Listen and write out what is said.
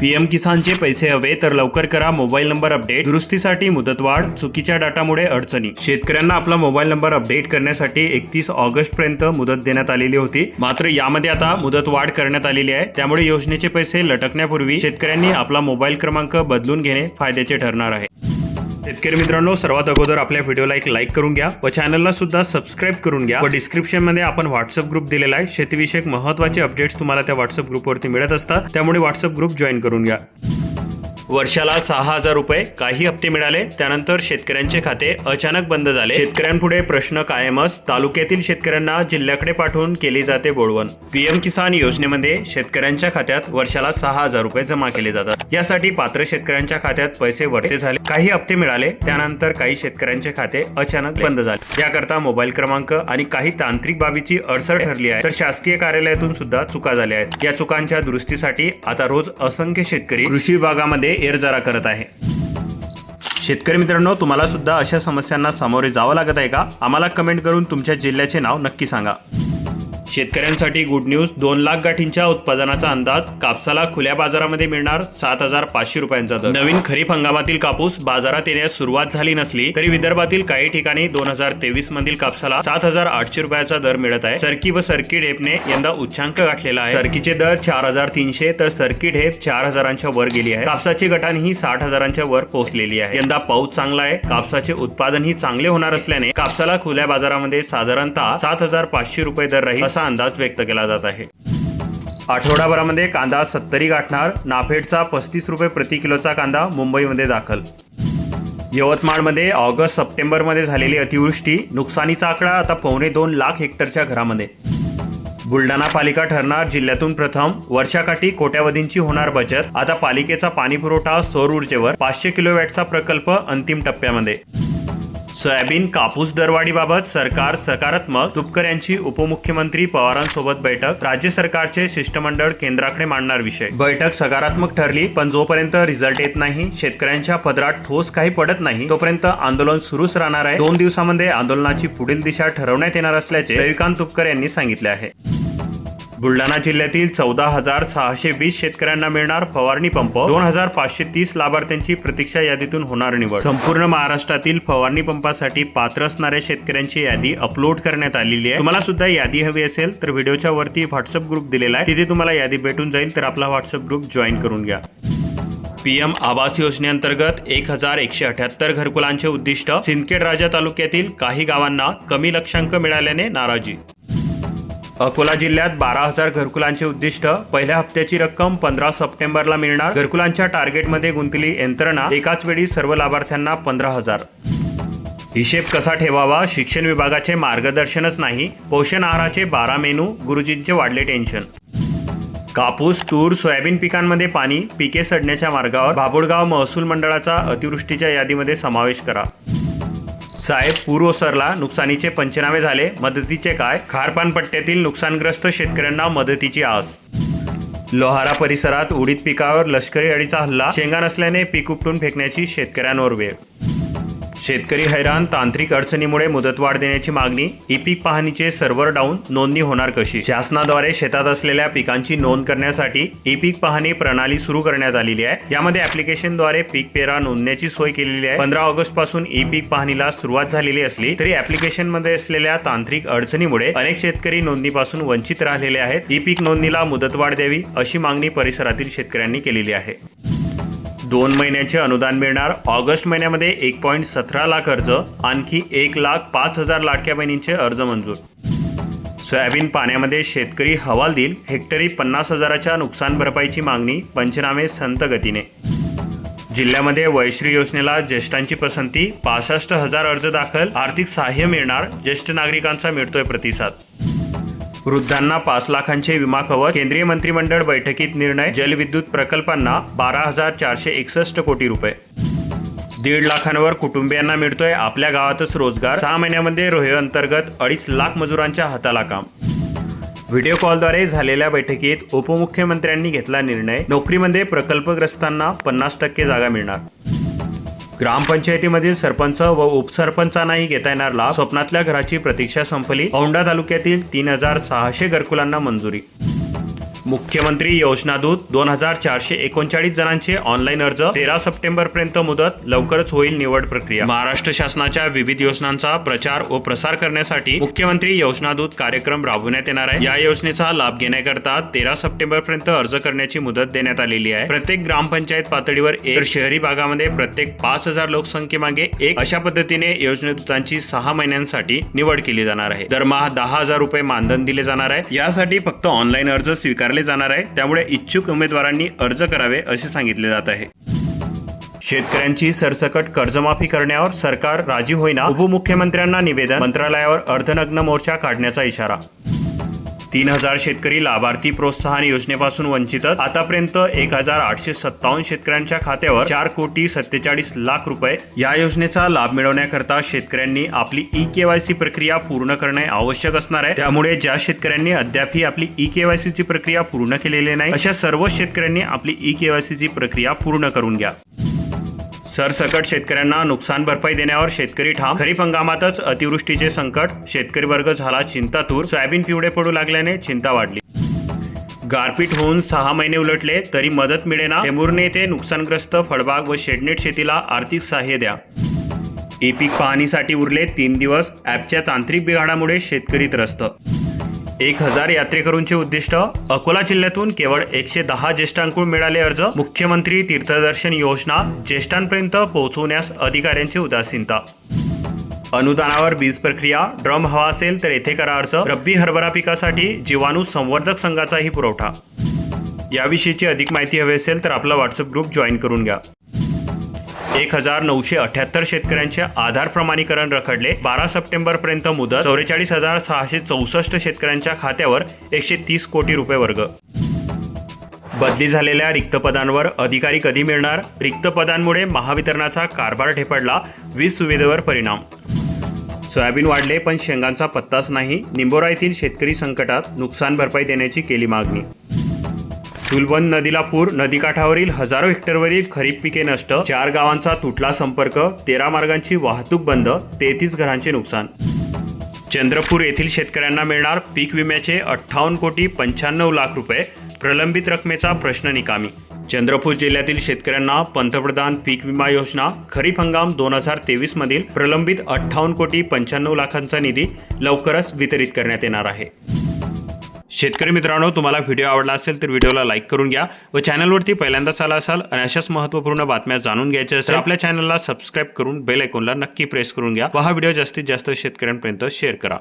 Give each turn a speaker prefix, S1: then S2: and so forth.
S1: PM किसानचे पैसे हवे तर लवकर करा मोबाईल नंबर अपडेट. दुरुस्तीसाठी मुदतवाढ चुकीच्या डाटामुळे अडचणी. शेतकऱ्यांना आपला मोबाईल नंबर अपडेट करण्यासाठी एकतीस ऑगस्ट पर्यंत मुदत देण्यात आलेली होती. मात्र यामध्ये आता मुदत वाढ करण्यात आलेली आहे. त्यामुळे योजनेचे पैसे लटकण्यापूर्वी शेतकऱ्यांनी आपला मोबाईल क्रमांक बदलून घेणे फायद्याचे ठरणार आहे. शेतकरी मित्रांनो सर्वात अगोदर आपल्या व्हिडिओला एक लाईक करून घ्या व चॅनलला सुद्धा सबस्क्राईब करून घ्या. व डिस्क्रिप्शनमध्ये आपण व्हॉट्सअप ग्रुप दिलेला आहे. शेतीविषयक महत्त्वाचे अपडेट्स तुम्हाला त्या व्हॉट्सअप ग्रुपवरती मिळत असतात. त्यामुळे व्हॉट्सअप ग्रुप जॉईन करून घ्या. वर्षाला सहा हजार रुपये काही हप्ते मिळाले. त्यानंतर शेतकऱ्यांचे खाते अचानक बंद झाले. शेतकऱ्यांपुढे प्रश्न कायमच. तालुक्यातील शेतकऱ्यांना जिल्ह्याकडे पाठवून केली जाते बोळवण पीएम किसान योजनेमध्ये शेतकऱ्यांच्या खात्यात वर्षाला सहा हजार रुपये जमा केले जातात. यासाठी पात्र शेतकऱ्यांच्या खात्यात पैसे वरते झाले. काही हप्ते मिळाले. त्यानंतर काही शेतकऱ्यांचे खाते अचानक बंद झाले. याकरता मोबाईल क्रमांक आणि काही तांत्रिक बाबीची अडचण ठरली आहे. तर शासकीय कार्यालयातून सुद्धा चुका झाल्या आहेत. या चुकांच्या दुरुस्तीसाठी आता रोज असंख्य शेतकरी कृषी विभागामध्ये एरजरा करत आहे. शेतकरी मित्रांनो तुम्हाला सुद्धा अशा समस्यांना सामोरे जावं लागत आहे का? आम्हाला कमेंट करून तुमच्या जिल्ह्याचे नाव नक्की सांगा. शेतकऱ्यांसाठी गुड न्यूज दोन लाख गाठींच्या उत्पादनाचा अंदाज कापसाला खुल्या बाजारामध्ये मिळणार सात हजार पाचशे रुपयांचा दर. नवीन खरीप हंगामातील कापूस बाजारात येण्यास सुरुवात झाली नसली तरी विदर्भातील काही ठिकाणी दोन हजार तेवीस मधील कापसाला सात हजार आठशे रुपयाचा दर मिळत आहे. सरकी व सरकी ढेपने यंदा उच्चांक गाठलेला आहे. सरकीचे दर चार हजार तीनशे तर सरकी ढेप चार हजारांच्या वर गेली आहे. कापसाची गटाण ही साठ हजारांच्या वर पोहोचलेली आहे. यंदा पाऊस चांगला आहे. कापसाचे उत्पादन ही चांगले होणार असल्याने कापसाला खुल्या बाजारामध्ये साधारणतः सात हजार पाचशे रुपये दर राहील असा अंदाज व्यक्त केला जात आहे. आठवडाभरामध्ये कांदा सत्तरी गाठणार नाफेडचा पस्तीस रुपये प्रति किलोचा कांदा मुंबईमध्ये दाखल. यवतमाळमध्ये ऑगस्ट सप्टेंबरमध्ये झालेली अतिवृष्टी नुकसानीचा आकडा आता पावणे दोन लाख हेक्टरच्या घरामध्ये. बुलढाणा पालिका ठरणार जिल्ह्यातून प्रथम वर्षाकाठी कोट्यावधींची होणार बचत आता पालिकेचा पाणीपुरवठा सौर ऊर्जेवर पाचशे किलोवॅटचा प्रकल्प अंतिम टप्प्यामध्ये. सोयाबीन कापूस दरवाढीबाबत सरकार सकारात्मक तुपकर यांची उपमुख्यमंत्री पवारांसोबत बैठक राज्य सरकारचे शिष्टमंडळ केंद्राकडे मांडणार विषय. बैठक सकारात्मक ठरली पण जोपर्यंत रिझल्ट येत नाही शेतकऱ्यांच्या पदरात ठोस काही पडत नाही तोपर्यंत आंदोलन सुरूच राहणार आहे. दोन दिवसामध्ये आंदोलनाची पुढील दिशा ठरवण्यात येणार असल्याचे रविकांत तुपकर यांनी सांगितले आहे. बुलढाणा जिल्ह्यातील चौदा हजार सहाशे वीस शेतकऱ्यांना मिळणार फवारणी पंप. दोन हजार पाचशे तीस लाभार्थ्यांची प्रतीक्षा यादीतून होणार निवड. संपूर्ण महाराष्ट्रातील फवारणी पंपासाठी पात्र असणाऱ्या शेतकऱ्यांची यादी अपलोड करण्यात आलेली आहे. तुम्हाला सुद्धा यादी हवी असेल तर व्हिडिओच्या वरती व्हॉट्सअप ग्रुप दिलेला आहे. तिथे तुम्हाला यादी भेटून जाईल तर आपला व्हॉट्सअप ग्रुप जॉईन करून घ्या. पीएम आवास योजनेअंतर्गत एक हजार एकशे अठ्याहत्तर घरकुलांचे उद्दिष्ट. सिंदखेड राजा तालुक्यातील काही गावांना कमी लक्षांक मिळाल्याने नाराजी. अकोला जिल्ह्यात बारा हजार घरकुलांचे उद्दिष्ट. पहिल्या हप्त्याची रक्कम पंधरा सप्टेंबरला मिळणार. घरकुलांच्या टार्गेटमध्ये गुंतली यंत्रणा. एकाच वेळी सर्व लाभार्थ्यांना पंधरा हजार. हिशेब कसा ठेवावा? शिक्षण विभागाचे मार्गदर्शनच नाही. पोषण आहाराचे बारा मेनू. गुरुजींचे वाढले टेन्शन. कापूस तूर सोयाबीन पिकांमध्ये पाणी. पिके सडण्याच्या मार्गावर. बाबुळगाव महसूल मंडळाचा अतिवृष्टीच्या यादीमध्ये समावेश करा. साहेब पूर ओसरला नुकसानीचे पंचनामे झाले. मदतीचे काय? खारपान पट्ट्यातील नुकसानग्रस्त शेतकऱ्यांना मदतीची आस. लोहारा परिसरात उडीद पिकावर लष्करी अडीचा हल्ला. शेंगा नसल्याने पीक उपटून फेकण्याची शेतकऱ्यांवर वेळ शेतकरी हैराण तांत्रिक अडचणीमुळे मुदतवाढ देण्याची मागणी ई पीक पाहणीचे सर्व्हर डाऊन नोंदणी होणार कशी? शासनाद्वारे शेतात असलेल्या पिकांची नोंद करण्यासाठी ई पीक पाहणी प्रणाली सुरू करण्यात आलेली आहे. यामध्ये ऍप्लिकेशनद्वारे पीक पेरा नोंदण्याची सोय केलेली आहे. पंधरा ऑगस्टपासून ई पीक पाहणीला सुरुवात झालेली असली तरी ऍप्लिकेशनमध्ये असलेल्या तांत्रिक अडचणीमुळे अनेक शेतकरी नोंदणीपासून वंचित राहिलेले आहेत. ई पीक नोंदणीला मुदतवाढ द्यावी अशी मागणी परिसरातील शेतकऱ्यांनी केलेली आहे. दोन महिन्याचे अनुदान मिळणार. ऑगस्ट महिन्यामध्ये एक पॉईंट सतरा लाख अर्ज आणखी एक लाख पाच हजार लाडक्या बहिणींचे अर्ज मंजूर. सोयाबीन पाण्यामध्ये शेतकरी हवाल देईल. हेक्टरी पन्नास हजाराच्या नुकसान भरपाईची मागणी पंचनामे संत गतीने. जिल्ह्यामध्ये वयश्री योजनेला ज्येष्ठांची पसंती पासष्ट हजार अर्ज दाखल आर्थिक सहाय्य मिळणार. ज्येष्ठ नागरिकांचा मिळतोय प्रतिसाद. वृद्धांना पाच लाखांचे विमा कवच केंद्रीय मंत्रिमंडळ बैठकीत निर्णय जलविद्युत प्रकल्पांना बारा हजार चारशे एकसष्ट कोटी रुपये. दीड लाखांवर कुटुंबियांना मिळतोय आपल्या गावातच रोजगार. सहा महिन्यामध्ये रोहे अंतर्गत अडीच लाख मजुरांच्या हाताला काम. व्हिडिओ कॉलद्वारे झालेल्या बैठकीत उपमुख्यमंत्र्यांनी घेतला निर्णय. नोकरीमध्ये प्रकल्पग्रस्तांना पन्नास टक्के जागा मिळणार. ग्रामपंचायतीमधील सरपंच व उपसरपंचांनाही घेता येणार लाभ. स्वप्नातल्या घराची प्रतीक्षा संपली. औंढा तालुक्यातील तीन हजार सहाशे घरकुलांना मंजुरी. मुख्यमंत्री योजनादूत दोन हजार चारशे एकोणचाळीस जणांचे ऑनलाईन अर्ज तेरा सप्टेंबर पर्यंत मुदत लवकरच होईल निवड प्रक्रिया. महाराष्ट्र शासनाच्या विविध योजनांचा प्रचार व प्रसार करण्यासाठी मुख्यमंत्री योजनादूत कार्यक्रम राबवण्यात येणार आहे. या योजनेचा लाभ घेण्याकरता तेरा सप्टेंबर पर्यंत अर्ज करण्याची मुदत देण्यात आलेली आहे. प्रत्येक ग्रामपंचायत पातळीवर एक शहरी भागामध्ये प्रत्येक पाच हजार लोकसंख्येमागे एक अशा पद्धतीने योजनेदूतांची सहा महिन्यांसाठी निवड केली जाणार आहे. दरमहा दहा हजार रुपये मानधन दिले जाणार आहे. यासाठी फक्त ऑनलाईन अर्ज स्वीकारले जाणार आहे. त्यामुळे इच्छुक उमेदवारांनी अर्ज करावे असे सांगितले जात आहे. शेतकऱ्यांची सरसकट कर्जमाफी करण्यावर सरकार राजी होईना उपमुख्यमंत्र्यांना निवेदन मंत्रालयावर अर्धनग्न मोर्चा काढण्याचा इशारा. तीन हजार शेतकरी लाभार्थी प्रोत्साहन योजनेपासून वंचितच. आतापर्यंत एक हजार आठशे सत्तावन्न शेतकऱ्यांच्या खात्यावर चार कोटी सत्तेचाळीस लाख रुपये. या योजनेचा लाभ मिळवण्याकरता शेतकऱ्यांनी आपली ई केवायसी प्रक्रिया पूर्ण करणे आवश्यक असणार आहे. त्यामुळे ज्या शेतकऱ्यांनी अद्यापही आपली ई केवायसी ची प्रक्रिया पूर्ण केलेली नाही अशा सर्व शेतकऱ्यांनी आपली ई केवायसी ची प्रक्रिया पूर्ण करून घ्या. सरसकट शेतकऱ्यांना नुकसान भरपाई देण्यावर शेतकरी ठाम. खरीप हंगामातच अतिवृष्टीचे संकट शेतकरी वर्ग झाला चिंतातूर. सोयाबीन पिवळे पडू लागल्याने चिंता वाढली. गारपीट होऊन सहा महिने उलटले तरी मदत मिळेना. टेंभुर्णी येथे नुकसानग्रस्त फळबाग व शेडनेट शेतीला आर्थिक सहाय्य द्या. ई पीक पाहणीसाठी उरले तीन दिवस ॲपच्या तांत्रिक बिघाडामुळे शेतकरी त्रस्त एक हजार यात्रेकरूंचे उद्दिष्ट? अकोला जिल्ह्यातून केवळ एकशे दहा ज्येष्ठांकडून मिळाले अर्ज. मुख्यमंत्री तीर्थदर्शन योजना ज्येष्ठांपर्यंत पोहोचवण्यास अधिकाऱ्यांची उदासीनता. अनुदानावर बीज प्रक्रिया ड्रम हवा असेल तर येथे करा अर्ज. रब्बी हरभरा पिकासाठी जीवाणू संवर्धक संघाचाही पुरवठा. याविषयीची अधिक माहिती हवी असेल तर आपला व्हॉट्सअप ग्रुप जॉईन करून घ्या. एक हजार नऊशे अठ्याहत्तर शेतकऱ्यांचे आधार प्रमाणीकरण रखडले. बारा सप्टेंबर पर्यंत मुदत चौवेचाळीस हजार सहाशे चौसष्ट शेतकऱ्यांच्या खात्यावर एकशे तीस कोटी रुपये वर्ग. बदली झालेल्या रिक्त पदांवर अधिकारी कधी मिळणार? रिक्त पदांमुळे महावितरणाचा कारभार ठेपडला वीज सुविधेवर परिणाम. सोयाबीन वाढले पण शेंगांचा पत्ताच नाही. निंबोरा येथील शेतकरी संकटात नुकसान भरपाई देण्याची केली मागणी. सुलबन नदीला पूर नदीकाठावरील हजारो हेक्टरवरील खरीप पिके नष्ट चार गावांचा तुटला संपर्क तेरा मार्गांची वाहतूक बंद तेहतीस घरांचे नुकसान. चंद्रपूर येथील शेतकऱ्यांना मिळणार पीक विम्याचे अठ्ठावन्न कोटी पंच्याण्णव लाख रुपये प्रलंबित रकमेचा प्रश्न निकामी. चंद्रपूर जिल्ह्यातील शेतकऱ्यांना पंतप्रधान पीक विमा योजना खरीप हंगाम दोन हजार तेवीस मधील प्रलंबित अठ्ठावन्न कोटी पंच्याण्णव लाखांचा निधी लवकरच वितरित करण्यात येणार आहे. शेतकरी मित्रांनो तुम्हाला व्हिडिओ आवडला असेल तर व्हिडिओला लाईक करून घ्या व चॅनलवरती पहिल्यांदाच आला असाल आणि अशाच महत्त्वपूर्ण बातम्या जाणून घ्यायच्या असेल आपल्या चॅनलला सबस्क्राईब करून बेल आयकॉनला नक्की प्रेस करून घ्या व हा व्हिडिओ जास्तीत जास्त शेतकऱ्यांपर्यंत शेअर करा.